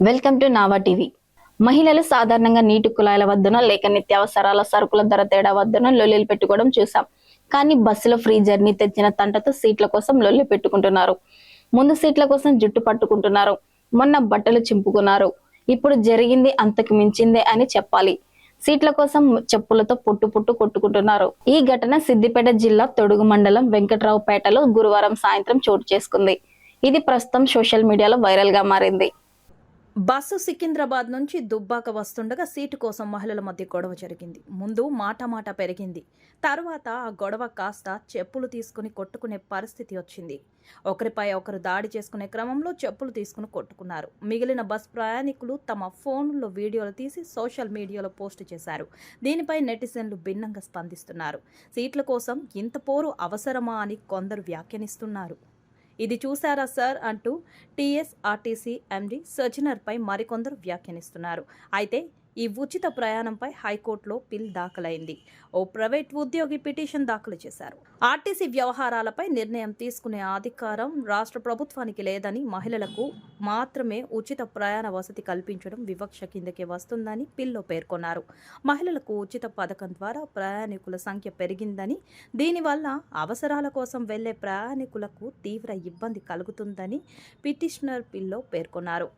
Welcome to నావా TV. మహిళలు సాధారణంగా నీటి కుళాయిల వద్దనో లేక నిత్యావసరాల సరుకుల ధర తేడా వద్దనో లొల్లిలు పెట్టుకోవడం చూసాం. కానీ బస్సులో ఫ్రీ జర్నీ తెచ్చిన తంటతో సీట్ల కోసం లొల్లి పెట్టుకుంటున్నారు. ముందు సీట్ల కోసం జుట్టు పట్టుకుంటున్నారు. మొన్న బట్టలు చింపుకున్నారు. ఇప్పుడు జరిగింది అంతకు మించిందే అని చెప్పాలి. సీట్ల కోసం చెప్పులతో పుట్టు పుట్టు కొట్టుకుంటున్నారు. ఈ ఘటన సిద్దిపేట జిల్లా తొడుగు మండలం వెంకట్రావుపేటలో గురువారం సాయంత్రం చోటు చేసుకుంది. ఇది ప్రస్తుతం సోషల్ మీడియాలో వైరల్గా మారింది. బస్సు సికింద్రాబాద్ నుంచి దుబ్బాక వస్తుండగా సీటు కోసం మహిళల మధ్య గొడవ జరిగింది. ముందు మాట మాట పెరిగింది. తర్వాత ఆ గొడవ కాస్త చెప్పులు తీసుకుని కొట్టుకునే పరిస్థితి వచ్చింది. ఒకరిపై ఒకరు దాడి చేసుకునే క్రమంలో చెప్పులు తీసుకుని కొట్టుకున్నారు. మిగిలిన బస్ ప్రయాణికులు తమ ఫోన్లో వీడియోలు తీసి సోషల్ మీడియాలో పోస్ట్ చేశారు. దీనిపై నెటిజన్లు భిన్నంగా స్పందిస్తున్నారు. సీట్ల కోసం ఇంత పోరు అవసరమా అని కొందరు వ్యాఖ్యానిస్తున్నారు. ఇది చూశారా సార్? అంటూ టీఎస్ఆర్టీసీ ఎండీ సజ్జనర్పై మరికొందరు వ్యాఖ్యానిస్తున్నారు. అయితే ఈ ఉచిత ప్రయాణంపై హైకోర్టులో పిల్ దాఖలైంది. ఓ ప్రైవేట్ ఉద్యోగి పిటిషన్ దాఖలు చేశారు. ఆర్టీసీ వ్యవహారాలపై నిర్ణయం తీసుకునే అధికారం రాష్ట్ర ప్రభుత్వానికి లేదని మహిళలకు మాత్రమే ఉచిత ప్రయాణ వసతి కల్పించడం వివక్ష కిందకే వస్తుందని పిల్లో పేర్కొన్నారు. మహిళలకు ఉచిత పథకం ద్వారా ప్రయాణికుల సంఖ్య పెరిగిందని దీనివల్ల అవసరాల కోసం వెళ్ళే ప్రయాణికులకు తీవ్ర ఇబ్బంది కలుగుతుందని పిటిషనర్ పిల్లో పేర్కొన్నారు.